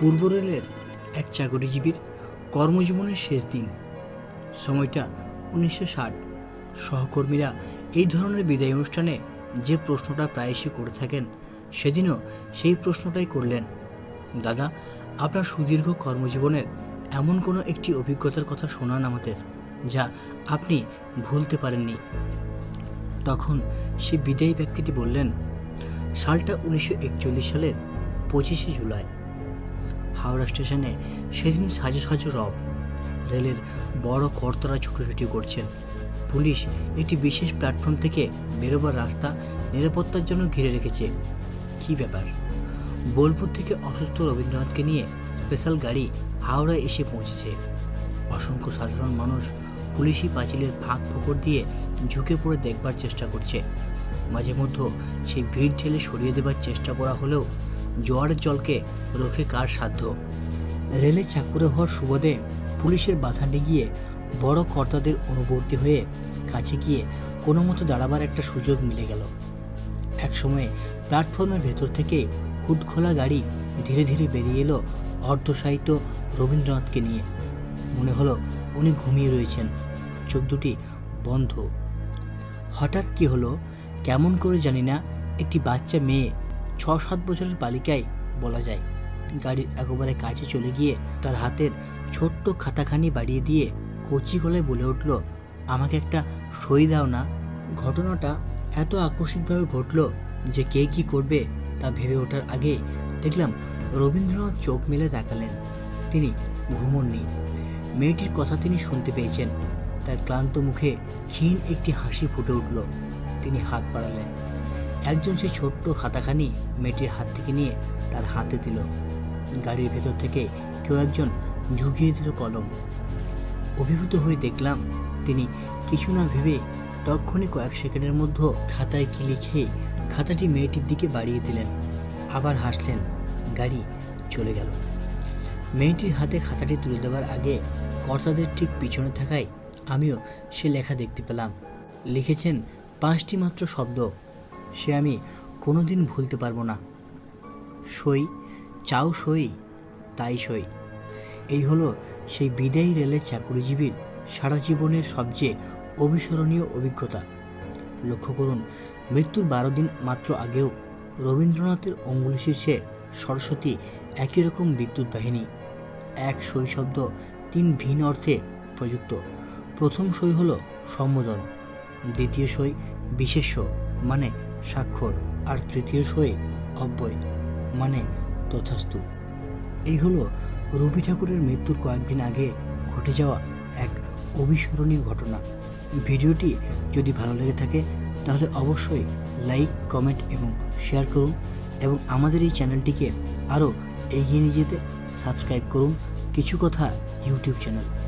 পূর্ব রেলের এক চাকরিজীবীর কর্মজীবনের শেষ দিন। সময়টা উনিশশো ষাট। সহকর্মীরা এই ধরনের বিদায় অনুষ্ঠানে যে প্রশ্নটা প্রায়শই করে থাকেন, সেদিনও সেই প্রশ্নটাই করলেন। দাদা, আপনার সুদীর্ঘ কর্মজীবনের এমন কোনো একটি অভিজ্ঞতার কথা শোনান আমাদের, যা আপনি ভুলতে পারেননি। তখন সে বিদায়ী ব্যক্তিটি বললেন, সালটা উনিশশো একচল্লিশ সালের পঁচিশে জুলাই। হাওড়া স্টেশনে সেদিন সাজো সাজো রব। রেলের বড় কর্তারা ছুটোছুটি করছেন। পুলিশ একটি বিশেষ প্ল্যাটফর্ম থেকে বেরোবার রাস্তা নিরাপত্তার জন্য ঘিরে রেখেছে। কী ব্যাপার? বোলপুর থেকে অসুস্থ রবীন্দ্রনাথকে নিয়ে স্পেশাল গাড়ি হাওড়ায় এসে পৌঁছেছে। অসংখ্য সাধারণ মানুষ পুলিশি পাঁচিলের ফাঁক ফোকর দিয়ে ঝুঁকে পড়ে দেখবার চেষ্টা করছে। মাঝে মধ্যে সেই ভিড় ঠেলে সরিয়ে দেবার চেষ্টা করা হলেও জোয়ারের জলকে রোখে কার সাধ্য? রেলে চাকুরে হওয়ার সুবাদে পুলিশের বাধা গিয়ে বড় কর্তাদের অনুবর্তী হয়ে কাছে গিয়ে কোনো মতো দাঁড়াবার একটা সুযোগ মিলে গেল। একসময়ে প্ল্যাটফর্মের ভেতর থেকে হুড খোলা গাড়ি ধীরে ধীরে বেরিয়ে এলো অর্ধসাহিত্য রবীন্দ্রনাথকে নিয়ে। মনে হলো উনি ঘুমিয়ে রয়েছেন। চোখ দুটি বন্ধ। হঠাৎ কি হলো? কেমন করে জানি না, একটি বাচ্চা মেয়ে ছ সাত বছরের বালিকায় বলা যায়। গাড়ির একেবারে কাছে চলে গিয়ে তার হাতের ছোট্ট খাতাখানি বাড়িয়ে দিয়ে কচি গলায় বলে উঠল, আমাকে একটা সই দাও না। ঘটনাটা এত আকস্মিকভাবে ঘটলো যে কে কি করবে তা ভেবে ওঠার আগে দেখলাম রবীন্দ্রনাথ চোখ মেলে তাকালেন তিনি ঘুমননি। মেয়েটির কথা তিনি শুনতে পেয়েছেন। তার ক্লান্ত মুখে ক্ষীণ একটি হাসি ফুটে উঠল। তিনি হাত বাড়ালেন। একজন সেই ছোট্ট খাতাখানি মেয়েটির হাত থেকে নিয়ে তার হাতে দিল। গাড়ির ভেতর থেকে কেউ একজন ঝুঁকিয়ে দিল কলম। অভিভূত হয়ে দেখলাম তিনি কিছু না ভেবে তক্ষণি কয়েক সেকেন্ডের মধ্যে খাতায় কি লিখে খাতাটি মেয়েটির দিকে বাড়িয়ে দিলেন। আবার হাসলেন, গাড়ি চলে গেল। মেয়েটির হাতে খাতাটি তুলে দেওয়ার আগে কর্তাদের ঠিক পিছনে থাকায় আমিও সে লেখা দেখতে পেলাম। লিখেছেন পাঁচটি মাত্র শব্দ সে আমি কোনোদিন ভুলতে পারব না। সই, চাও সই, তাই সই। এই হলো সেই বিদায়ী রেলের চাকুরিজীবীর সারা জীবনের সবচেয়ে অবিস্মরণীয় অভিজ্ঞতা। লক্ষ্য করুন, মৃত্যুর বারো দিন মাত্র আগেও রবীন্দ্রনাথের অঙ্গুলি শীর্ষে সরস্বতী একই রকম বিদ্যুৎ বাহিনী, এক সই শব্দ, তিন ভিন অর্থে প্রযুক্ত। প্রথম সই হলো সম্বোধন, দ্বিতীয় সই বিশেষ্য মানে স্বাক্ষর আর তৃতীয় সই অব্যয় মানে তথাস্তু। এই হলো রবি ঠাকুরের মৃত্যুর কয়েকদিন আগে ঘটে যাওয়া এক অবিস্মরণীয় ঘটনা। ভিডিওটি যদি ভালো লেগে থাকে, তাহলে অবশ্যই লাইক, কমেন্ট এবং শেয়ার করুন এবং আমাদের এই চ্যানেলটিকে আরও এগিয়ে নিয়ে যেতে সাবস্ক্রাইব করুন কিছু কথা ইউটিউব চ্যানেল।